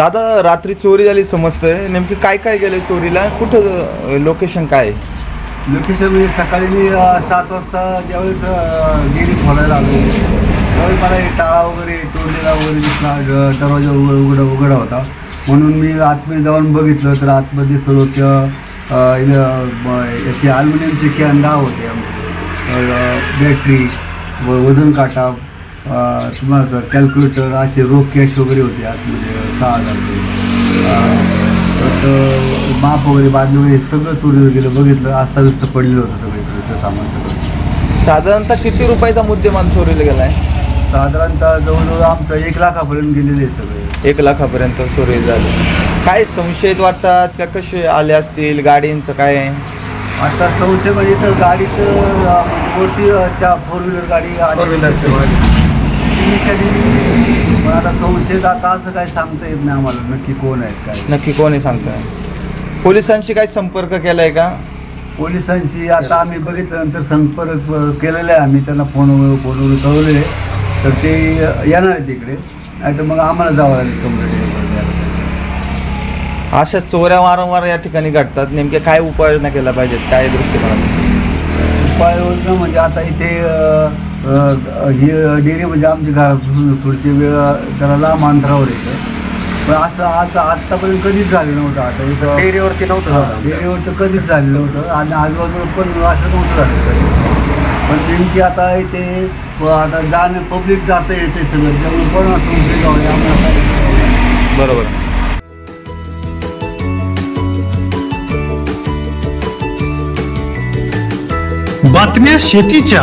दादा रात्री चोरी झाली समजतंय. नेमकी काय काय गेले चोरीला? कुठं लोकेशन काय? आहे? लोकेशन म्हणजे सकाळी मी अ, सात वाजता ज्यावेळेस अ, गेली खोलायला आलो. त्यावेळी मला हे टाळा वगैरे तोडलेला वगैरे दिसला. दरवाजा उघड उघडा उघडा होता. म्हणून मी आतमध्ये जाऊन बघितलं तर आतमध्ये सर्व त्या अ, इल- ब- याचे ॲल्युमिनियमचे कॅन दहा होते. बॅटरी व वजन काटा तुम्हाला कॅल्क्युलेटर असे रोख कॅश वगैरे होते आतमध्ये सहा हजार रुपये. माप वगैरे बादली वगैरे सगळं चोरीला गेलं बघितलं अस्ताव्यस्त पडलेलं होतं सगळीकडे ते सामान सगळं. साधारणतः किती रुपयाचा मुद्देमाल चोरीला गेलाय? साधारणतः जवळजवळ आमचं एक लाखापर्यंत गेलेले आहे सगळे. एक लाखापर्यंत चोरी झाली. काय संशयित वाटतात का कसे आले असतील? गाडींचं काय आहे? आता संशय म्हणजे तर गाडीत अं, वरती फोर व्हीलर गाडी आली पण आता संशयित आता असं काही सांगता येत नाही आम्हाला. नक्की कोण आहेत काय? नक्की कोणी सांगताय? पोलिसांशी काही संपर्क केलाय का? पोलिसांशी आता आम्ही बघितल्यानंतर संपर्क केलेला आहे. आम्ही त्यांना फोनवर फोनवर कळवलेले आहे. तर ते येणार आहेत तिकडे नाही तर मग आम्हाला जावं लागेल कंप्लेंट अशा चोऱ्या वारंवार या ठिकाणी घडतात. नेमक्या काय उपाययोजना केल्या पाहिजेत? काय दृष्टिकोनात उपाययोजना म्हणजे आता इथे अ, ही डेअरी म्हणजे आमच्या घरापासून थोडीशी वेळ जरा लांब अंतरावर येतं पण असं आता आत्तापर्यंत कधीच झालं नव्हतं. आता इथं डेअरीवरती नव्हतं हा, झालं आमचं. डेअरीवर तर कधीच झालं नव्हतं. आणि आजूबाजूला पण असं नव्हतं झालं कधी. पण नेमकी आता इथे व आता जाणं पब्लिक जातं येते सगळं. त्यामुळे कोण असं काय बरोबर. बातम्या शेतीच्या.